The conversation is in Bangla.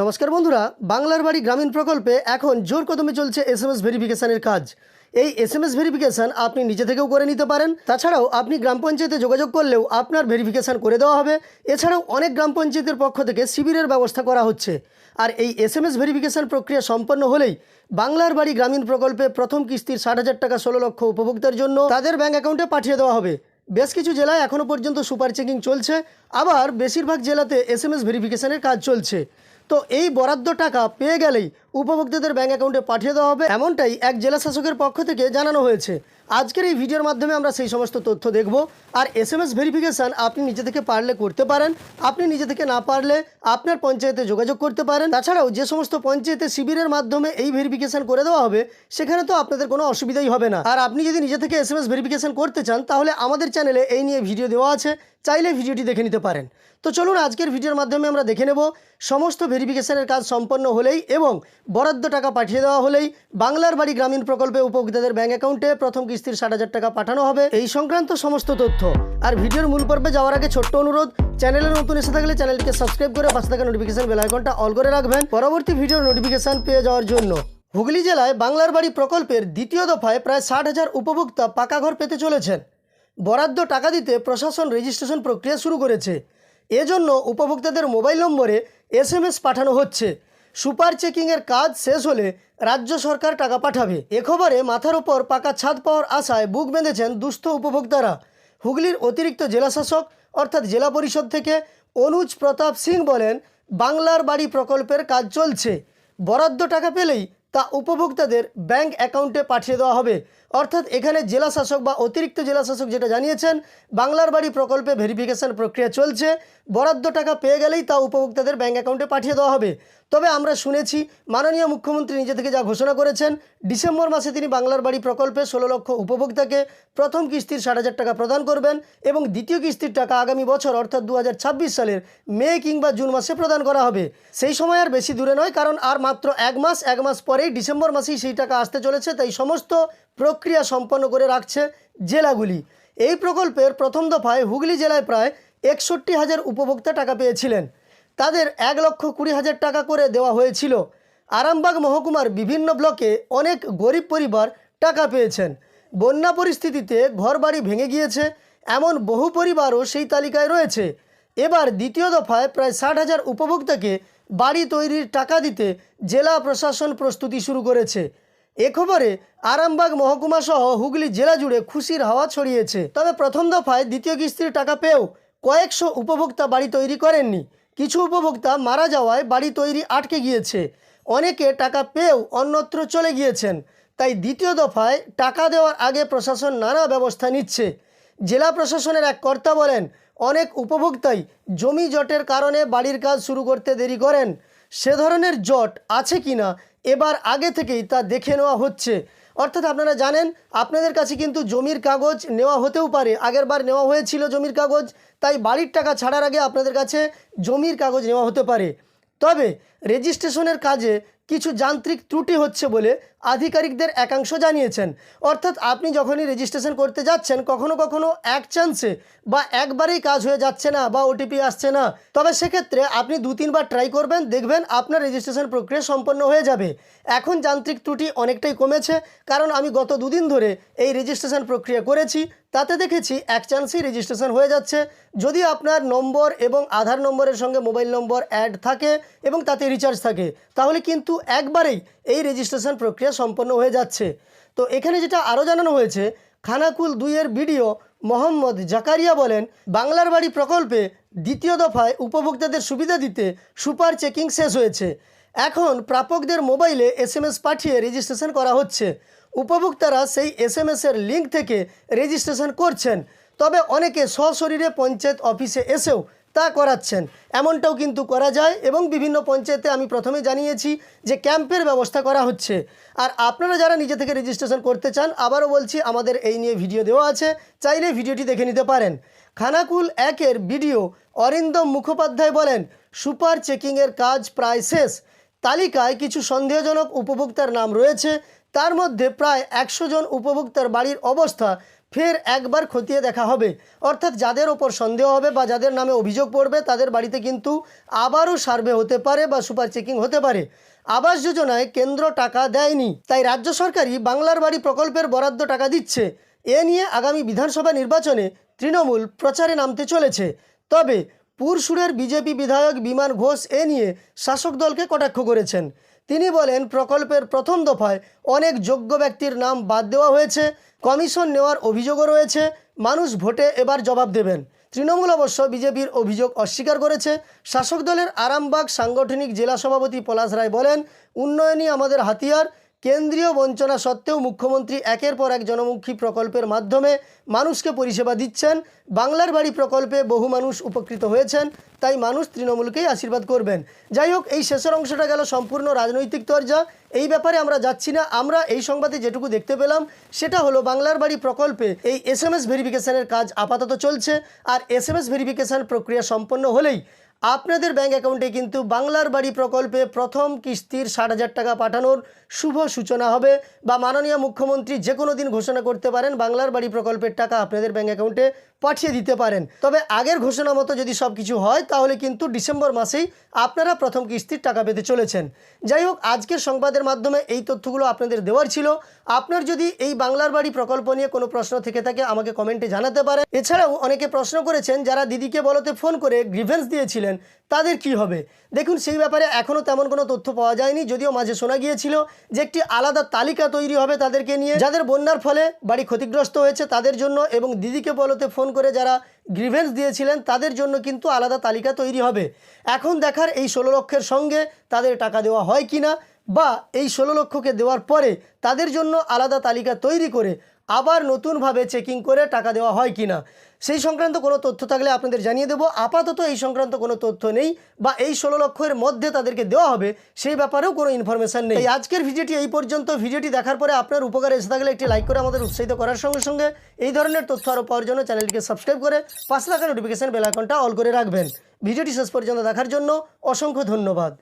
নমস্কার বন্ধুরা, বাংলার বাড়ি গ্রামীণ প্রকল্পে এখন জোর কদমে চলছে এস এম এস ভেরিফিকেশানের কাজ। এই এস এম এস ভেরিফিকেশান আপনি নিজে থেকেও করে নিতে পারেন। তাছাড়াও আপনি গ্রাম পঞ্চায়েতে যোগাযোগ করলেও আপনার ভেরিফিকেশান করে দেওয়া হবে। এছাড়াও অনেক গ্রাম পঞ্চায়েতের পক্ষ থেকে শিবিরের ব্যবস্থা করা হচ্ছে। আর এই এস এম এস ভেরিফিকেশান প্রক্রিয়া সম্পন্ন হলেই বাংলার বাড়ি গ্রামীণ প্রকল্পে প্রথম কিস্তির ষাট হাজার টাকা ষোলো লক্ষ উপভোক্তার জন্য তাদের ব্যাঙ্ক অ্যাকাউন্টে পাঠিয়ে দেওয়া হবে। বেশ কিছু জেলায় এখনও পর্যন্ত সুপার চেকিং চলছে। আবার বেশিরভাগ জেলাতে এস এম এস ভেরিফিকেশানের কাজ চলছে। তো এই বরাদ্দ টাকা পেয়ে গেলেই উপভোক্তাদের ব্যাঙ্ক অ্যাকাউন্টে পাঠিয়ে দেওয়া হবে এমনটাই এক জেলা শাসকের পক্ষ থেকে জানানো হয়েছে। আজকের এই ভিডিওর মাধ্যমে আমরা সেই সমস্ত তথ্য দেখব আর এস এম এস ভেরিফিকেশান আপনি নিজে থেকে পারলে করতে পারেন, আপনি নিজে থেকে না পারলে আপনার পঞ্চায়েতে যোগাযোগ করতে পারেন। তাছাড়াও যে সমস্ত পঞ্চায়েতে শিবিরের মাধ্যমে এই ভেরিফিকেশান করে দেওয়া হবে, সেখানে তো আপনাদের কোনো অসুবিধাই হবে না। আর আপনি যদি নিজে থেকে এস এম এস ভেরিফিকেশান করতে চান, তাহলে আমাদের চ্যানেলে এই নিয়ে ভিডিও দেওয়া আছে। চাইলে ভিডিওটি দেখে নিতে পারেন। তো চলুন আজকের ভিডিওর মাধ্যমে আমরা দেখে নেব সমস্ত ভেরিফিকেশনের কাজ সম্পন্ন হলেই এবং বরাদ্দ টাকা পাঠিয়ে দেওয়া হলেই বাংলার বাড়ি গ্রামীণ প্রকল্পে উপভোক্তাদের ব্যাঙ্ক অ্যাকাউন্টে প্রথম কিস্তির ষাট হাজার টাকা পাঠানো হবে। এই সংক্রান্ত সমস্ত তথ্য আর ভিডিওর মূল পর্বে যাওয়ার আগে ছোট্ট অনুরোধ, চ্যানেলে নতুন এসে থাকলে চ্যানেলকে সাবস্ক্রাইব করে পাশে থাকা নোটিফিকেশন বেল আইকনটা অল করে রাখবেন। পরবর্তী ভিডিওর নোটিফিকেশন পেয়ে যাওয়ার জন্য হুগলি জেলায় বাংলার বাড়ি প্রকল্পের দ্বিতীয় দফায় প্রায় ষাট হাজার উপভোক্তা পাকা ঘর পেতে চলেছেন। বরাদ্দ টাকা দিতে প্রশাসন রেজিস্ট্রেশন প্রক্রিয়া শুরু করেছে। এজন্য উপভোক্তাদের মোবাইল নম্বরে এস এম এস পাঠানো হচ্ছে। সুপার চেকিংয়ের কাজ শেষ হলে রাজ্য সরকার টাকা পাঠাবে। এ খবরে মাথার ওপর পাকা ছাদ পাওয়ার আশায় বুক বেঁধেছেন দুস্থ উপভোক্তারা। হুগলির অতিরিক্ত জেলাশাসক, অর্থাৎ জেলা পরিষদ থেকে অনুজ প্রতাপ সিং বলেন, বাংলার বাড়ি প্রকল্পের কাজ চলছে। বরাদ্দ টাকা পেলেই তা উপভোক্তাদের ব্যাংক অ্যাকাউন্টে পাঠিয়ে দেওয়া হবে। অর্থাৎ এখানে জেলা শাসক বা অতিরিক্ত জেলা শাসক যেটা জানিয়েছেন, বাংলার বাড়ি প্রকল্পে ভেরিফিকেশন প্রক্রিয়া চলছে। বরাদ্দ টাকা পেয়ে গেলেই তা উপভোক্তাদের ব্যাংক অ্যাকাউন্টে পাঠিয়ে দেওয়া হবে। তবে আমরা শুনেছি মাননীয় মুখ্যমন্ত্রী নিজে থেকে যা ঘোষণা করেছেন, ডিসেম্বর মাসে তিনি বাংলার বাড়ি প্রকল্পে ষোলো লক্ষ উপভোক্তাকে প্রথম কিস্তির ষাট হাজার টাকা প্রদান করবেন এবং দ্বিতীয় কিস্তির টাকা আগামী বছর, অর্থাৎ দু হাজার ছাব্বিশ সালের মে কিংবা জুন মাসে প্রদান করা হবে। সেই সময় আর বেশি দূরে নয়, কারণ আর মাত্র এক মাস এক মাস পরেই ডিসেম্বর মাসেই সেই টাকা আসতে চলেছে, তাই সমস্ত প্রক্রিয়া সম্পন্ন করে রাখছে জেলাগুলি। এই প্রকল্পের প্রথম দফায় হুগলি জেলায় প্রায় একষট্টি হাজার উপভোক্তা টাকা পেয়েছিলেন। তাদের এক লক্ষ কুড়ি হাজার টাকা করে দেওয়া হয়েছিল। আরামবাগ মহকুমার বিভিন্ন ব্লকে অনেক গরিব পরিবার টাকা পেয়েছেন। বন্যা পরিস্থিতিতে ঘরবাড়ি ভেঙে গিয়েছে, এমন বহু পরিবারও সেই তালিকায় রয়েছে। এবার দ্বিতীয় দফায় প্রায় ষাট হাজার উপভোক্তাকে বাড়ি তৈরির টাকা দিতে জেলা প্রশাসন প্রস্তুতি শুরু করেছে। এ খবরে আরামবাগ মহকুমা সহ হুগলি জেলা জুড়ে খুশির হাওয়া ছড়িয়েছে। তবে প্রথম দফায় দ্বিতীয় কিস্তির টাকা পেয়েও কয়েকশো উপভোক্তা বাড়ি তৈরি করেননি। কিছু উপভোক্তা মারা যাওয়ায় বাড়ি তৈরি আটকে গিয়েছে। অনেকে টাকা পেয়েও অন্যত্র চলে গিয়েছেন। তাই দ্বিতীয় দফায় টাকা দেওয়ার আগে প্রশাসন নানা ব্যবস্থা নিচ্ছে। জেলা প্রশাসনের এক কর্তা বলেন, অনেক উপভোক্তাই জমি জটের কারণে বাড়ির কাজ শুরু করতে দেরি করেন। সে ধরনের জট আছে কি না এবার আগে থেকেই তা দেখে নেওয়া হচ্ছে। অর্থাৎ আপনারা জানেন, আপনাদের কাছে কিন্তু জমির কাগজ নেওয়া হতেও পারে। আগের বার নেওয়া হয়েছিল জমির কাগজ, তাই বাড়ির টাকা ছাড়ার আগে আপনাদের কাছে জমির কাগজ নেওয়া হতে পারে। তবে রেজিস্ট্রেশনের কাজে কিছু যান্ত্রিক ত্রুটি হচ্ছে বলে আধিকারিকদের একাংশ জানিয়েছেন। অর্থাৎ আপনি যখনই রেজিস্ট্রেশন করতে যাচ্ছেন, কখনো কখনো এক চান্সে বা একবারেই কাজ হয়ে যাচ্ছে না বা ওটিপি আসছে না। তবে সেক্ষেত্রে আপনি দু, তিনবার ট্রাই করবেন, দেখবেন আপনার রেজিস্ট্রেশন প্রক্রিয়া সম্পন্ন হয়ে যাবে। এখন যান্ত্রিক ত্রুটি অনেকটাই কমেছে, কারণ আমি গত দুদিন ধরে এই রেজিস্ট্রেশন প্রক্রিয়া করেছি। তাতে দেখেছি এক চান্সেই রেজিস্ট্রেশন হয়ে যাচ্ছে। যদি আপনার নম্বর এবং আধার নম্বরের সঙ্গে মোবাইল নম্বর অ্যাড থাকে এবং তাতে রিচার্জ থাকে, তাহলে কিন্তু একবারেই এই রেজিস্ট্রেশন প্রক্রিয়া সম্পন্ন হয়ে যাচ্ছে। তো এখানে যেটা আরও জানানো হয়েছে, খানাকুল দুইয়ের ভিডিও মোহাম্মদ জাকারিয়া বলেন, বাংলার বাড়ি প্রকল্পে দ্বিতীয় দফায় উপভোক্তাদের সুবিধা দিতে সুপার চেকিং শেষ হয়েছে। এখন প্রাপকদের মোবাইলে এসএমএস পাঠিয়ে রেজিস্ট্রেশন করা হচ্ছে। উপভোক্তারা সেই এসএমএসের লিঙ্ক থেকে রেজিস্ট্রেশন করছেন। তবে অনেকে সশরীরে পঞ্চায়েত অফিসে এসেও তা করাচ্ছেন। এমনটাও কিন্তু করা যায় এবং বিভিন্ন পঞ্চায়েতে আমি প্রথমে জানিয়েছি যে ক্যাম্পের ব্যবস্থা করা হচ্ছে। আর আপনারা যারা নিজে থেকে রেজিস্ট্রেশন করতে চান, আবারও বলছি, আমাদের এই নিয়ে ভিডিও দেওয়া আছে। চাইলে ভিডিওটি দেখে নিতে পারেন। খানাকুল একের ভিডিও অরিন্দম মুখোপাধ্যায় বলেন, সুপার চেকিংয়ের কাজ প্রায় শেষ। তালিকায় কিছু সন্দেহজনক উপভোক্তার নাম রয়েছে। তার মধ্যে প্রায় একশো জন উপভোক্তার বাড়ির অবস্থা ফের একবার খতিয়ে দেখা হবে। অর্থাৎ যাদের ওপর সন্দেহ হবে বা যাদের নামে অভিযোগ পড়বে, তাদের বাড়িতে কিন্তু আবারও সার্ভে হতে পারে বা সুপার চেকিং হতে পারে। আবাস যোজনায় কেন্দ্র টাকা দেয়নি, তাই রাজ্য সরকারই বাংলার বাড়ি প্রকল্পের বরাদ্দ টাকা দিচ্ছে। এ নিয়ে আগামী বিধানসভা নির্বাচনে তৃণমূল প্রচারে নামতে চলেছে। তবে পুরসুরের বিজেপি বিধায়ক বিমান ঘোষ এ নিয়ে শাসক দলকে কটাক্ষ করেছেন। তিনি বলেন, প্রকল্পের প্রথম দফায় অনেক যোগ্য ব্যক্তির নাম বাদ দেওয়া হয়েছে, কমিশন নেওয়ার অভিযোগও রয়েছে, মানুষ ভোটে এবার জবাব দেবেন। তৃণমূল অবশ্য বিজেপির অভিযোগ অস্বীকার করেছে। শাসক দলের আরামবাগ সাংগঠনিক জেলা সভাপতি পলাশ রায় বলেন, উন্নয়নই আমাদের হাতিয়ার কেন্দ্রীয় বঞ্চনা সত্ত্বেও মুখ্যমন্ত্রী একের পর এক জনমুখী প্রকল্পের মাধ্যমে মানুষকে পরিষেবা দিচ্ছেন। বাংলার বাড়ি প্রকল্পে বহু মানুষ উপকৃত হয়েছেন, তাই মানুষ তৃণমূলকেই আশীর্বাদ করবেন। যাই হোক, এই শেষের অংশটা গেল সম্পূর্ণ রাজনৈতিক তরজা। এই ব্যাপারে আমরা যাচ্ছি না। আমরা এই সংবাদে যেটুকু দেখতে পেলাম, সেটা হলো বাংলার বাড়ি প্রকল্পে এই এস এম এস ভেরিফিকেশনের কাজ আপাতত চলছে আর এস এম এস ভেরিফিকেশান প্রক্রিয়া সম্পন্ন হলেই আপনাদের ব্যাঙ্ক অ্যাকাউন্টে কিন্তু বাংলার বাড়ি প্রকল্পে প্রথম কিস্তির ষাট হাজার টাকা পাঠানোর শুভ সূচনা হবে বা মাননীয় মুখ্যমন্ত্রী যে কোনো দিন ঘোষণা করতে পারেন বাংলার বাড়ি প্রকল্পের টাকা আপনাদের ব্যাঙ্ক অ্যাকাউন্টে পাঠিয়ে দিতে পারেন। তবে আগের ঘোষণা মতো যদি সব কিছু হয়, তাহলে কিন্তু ডিসেম্বর মাসেই আপনারা প্রথম কিস্তির টাকা পেতে চলেছেন। যাই হোক, আজকের সংবাদের মাধ্যমে এই তথ্যগুলো আপনাদের দেওয়ার ছিল। আপনার যদি এই বাংলার বাড়ি প্রকল্প নিয়ে কোনো প্রশ্ন থেকে থাকে, আমাকে কমেন্টে জানাতে পারেন। এছাড়াও অনেকে প্রশ্ন করেছেন, যারা দিদিকে বলতে ফোন করে গ্রিভেন্স দিয়েছিলেন তাদের কি হবে? দেখুন, সেই ব্যাপারে এখনও তেমন কোনো তথ্য পাওয়া যায়নি। যদিও মাঝে শোনা গিয়েছিল যে একটি আলাদা তালিকা তৈরি হবে তাদেরকে নিয়ে। যাদের বন্যার ফলে বাড়ি ক্ষতিগ্রস্ত হয়েছে তাদের জন্য এবং দিদিকে বলতে ফোন করে যারা গ্রিভেন্স দিয়েছিলেন, তাদের জন্য কিন্তু আলাদা তালিকা তৈরি হবে। এখন দেখার এই ষোলো লক্ষের সঙ্গে তাদের টাকা দেওয়া হয় কি না বা এই ষোলো লক্ষকে দেওয়ার পরে তাদের জন্য আলাদা তালিকা তৈরি করে আবার নতুনভাবে চেকিং করে টাকা দেওয়া হয় কি না সেই সংক্রান্ত কোনো তথ্য থাকলে আপনাদের জানিয়ে দেবো। আপাতত এই সংক্রান্ত কোনো তথ্য নেই বা এই ষোলো লক্ষের মধ্যে তাদেরকে দেওয়া হবে, সেই ব্যাপারেও কোনো ইনফরমেশান নেই। আজকের ভিডিওটি এই পর্যন্ত। ভিডিওটি দেখার পরে আপনার উপকারে এসে থাকলে একটি লাইক করে আমাদের উৎসাহিত করার সঙ্গে সঙ্গে এই ধরনের তথ্য আরও পাওয়ার জন্য চ্যানেলটিকে সাবস্ক্রাইব করে পাশে থাকা নোটিফিকেশান বেল আইকনটা অল করে রাখবেন। ভিডিওটি শেষ পর্যন্ত দেখার জন্য অসংখ্য ধন্যবাদ।